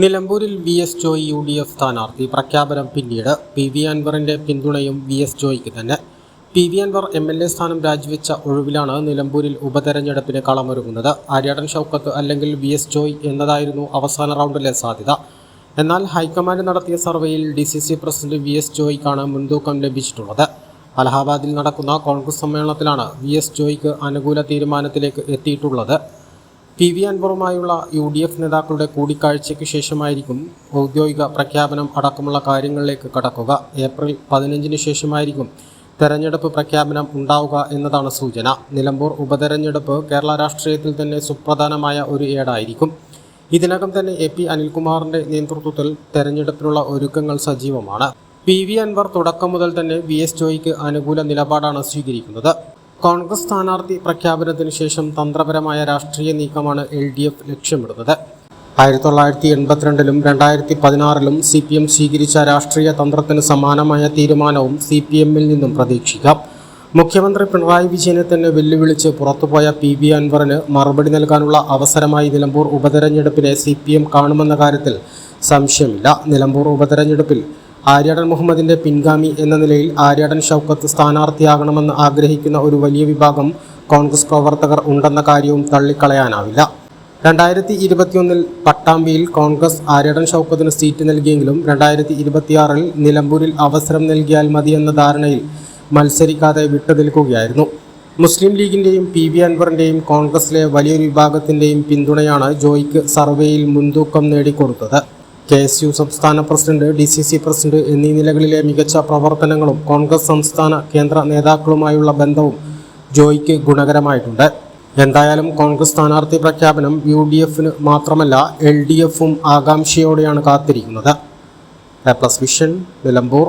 നിലമ്പൂരിൽ V S Joy U D F സ്ഥാനാർത്ഥി പ്രഖ്യാപനം പിന്നീട് പി വി അൻവറിന്റെ പിന്തുണയും വി എസ് ജോയിക്ക് തന്നെ. P V Anvar M L A സ്ഥാനം രാജിവെച്ച ഒഴിവിലാണ് നിലമ്പൂരിൽ ഉപതെരഞ്ഞെടുപ്പിന് കളമൊരുങ്ങുന്നത്. ആര്യാടൻ ഷൗക്കത്ത് അല്ലെങ്കിൽ വി എസ് ജോയ് എന്നതായിരുന്നു അവസാന റൗണ്ടിലെ സാധ്യത. എന്നാൽ ഹൈക്കമാൻഡ് നടത്തിയ സർവേയിൽ D C C president V S ജോയിക്കാണ് മുൻതൂക്കം ലഭിച്ചിട്ടുള്ളത്. അലഹാബാദിൽ നടക്കുന്ന കോൺഗ്രസ് സമ്മേളനത്തിലാണ് വി എസ് ജോയിക്ക് അനുകൂല തീരുമാനത്തിലേക്ക് എത്തിയിട്ടുള്ളത്. പി വി അൻവറുമായുള്ള യു ഡി എഫ് നേതാക്കളുടെ കൂടിക്കാഴ്ചയ്ക്ക് ശേഷമായിരിക്കും ഔദ്യോഗിക പ്രഖ്യാപനം അടക്കമുള്ള കാര്യങ്ങളിലേക്ക് കടക്കുക. ഏപ്രിൽ പതിനഞ്ചിന് ശേഷമായിരിക്കും തെരഞ്ഞെടുപ്പ് പ്രഖ്യാപനം ഉണ്ടാവുക എന്നതാണ് സൂചന. നിലമ്പൂർ ഉപതെരഞ്ഞെടുപ്പ് കേരള രാഷ്ട്രീയത്തിൽ തന്നെ സുപ്രധാനമായ ഒരു ഏടായിരിക്കും. ഇതിനകം തന്നെ എ പി അനിൽകുമാറിന്റെ നേതൃത്വത്തിൽ തെരഞ്ഞെടുപ്പിനുള്ള ഒരുക്കങ്ങൾ സജീവമാണ്. പി വി അൻവർ തുടക്കം മുതൽ തന്നെ വി എസ് ജോയിക്ക് അനുകൂല നിലപാടാണ് സ്വീകരിക്കുന്നത്. കോൺഗ്രസ് സ്ഥാനാർത്ഥി പ്രഖ്യാപനത്തിന് ശേഷം തന്ത്രപരമായ രാഷ്ട്രീയ നീക്കമാണ് എൽ ഡി എഫ് ലക്ഷ്യമിടുന്നത്. ആയിരത്തി തൊള്ളായിരത്തി എൺപത്തിരണ്ടിലും രണ്ടായിരത്തി പതിനാറിലും സി പി എം സ്വീകരിച്ച രാഷ്ട്രീയ തന്ത്രത്തിന് സമാനമായ തീരുമാനവും സി പി എമ്മിൽ നിന്നും പ്രതീക്ഷിക്കാം. മുഖ്യമന്ത്രി പിണറായി വിജയനെ തന്നെ വെല്ലുവിളിച്ച് പുറത്തുപോയ പി വി അൻവറിന് മറുപടി നൽകാനുള്ള അവസരമായി നിലമ്പൂർ ഉപതെരഞ്ഞെടുപ്പിനെ സി പി എം കാണുമെന്ന കാര്യത്തിൽ സംശയമില്ല. നിലമ്പൂർ ഉപതെരഞ്ഞെടുപ്പിൽ ആര്യാടൻ മുഹമ്മദിന്റെ പിൻഗാമി എന്ന നിലയിൽ ആര്യാടൻ ഷൗക്കത്ത് സ്ഥാനാർത്ഥിയാകണമെന്ന് ആഗ്രഹിക്കുന്ന ഒരു വലിയ വിഭാഗം കോൺഗ്രസ് പ്രവർത്തകർ ഉണ്ടെന്ന കാര്യവും തള്ളിക്കളയാനാവില്ല. രണ്ടായിരത്തി ഇരുപത്തിയൊന്നിൽ പട്ടാമ്പിയിൽ കോൺഗ്രസ് ആര്യാടൻ ഷൗക്കത്തിന് സീറ്റ് നൽകിയെങ്കിലും രണ്ടായിരത്തി ഇരുപത്തിയാറിൽ നിലമ്പൂരിൽ അവസരം നൽകിയാൽ മതിയെന്ന ധാരണയിൽ മത്സരിക്കാതെ വിട്ടുനിൽക്കുകയായിരുന്നു. മുസ്ലിം ലീഗിന്റെയും പി വി അൻവറിന്റെയും കോൺഗ്രസിലെ വലിയൊരു വിഭാഗത്തിന്റെയും പിന്തുണയാണ് ജോയിക്ക് സർവേയിൽ മുൻതൂക്കം നേടിക്കൊടുത്തത്. കെ എസ് യു സംസ്ഥാന president D C C president എന്നീ നിലകളിലെ മികച്ച പ്രവർത്തനങ്ങളും കോൺഗ്രസ് സംസ്ഥാന കേന്ദ്ര നേതാക്കളുമായുള്ള ബന്ധവും ജോയിക്ക് ഗുണകരമായിട്ടുണ്ട്. എന്തായാലും കോൺഗ്രസ് സ്ഥാനാർത്ഥി പ്രഖ്യാപനം യു ഡി എഫിന് മാത്രമല്ല എൽ ഡി എഫും ആകാംക്ഷയോടെയാണ് കാത്തിരിക്കുന്നത്. A plus vision Nilambur.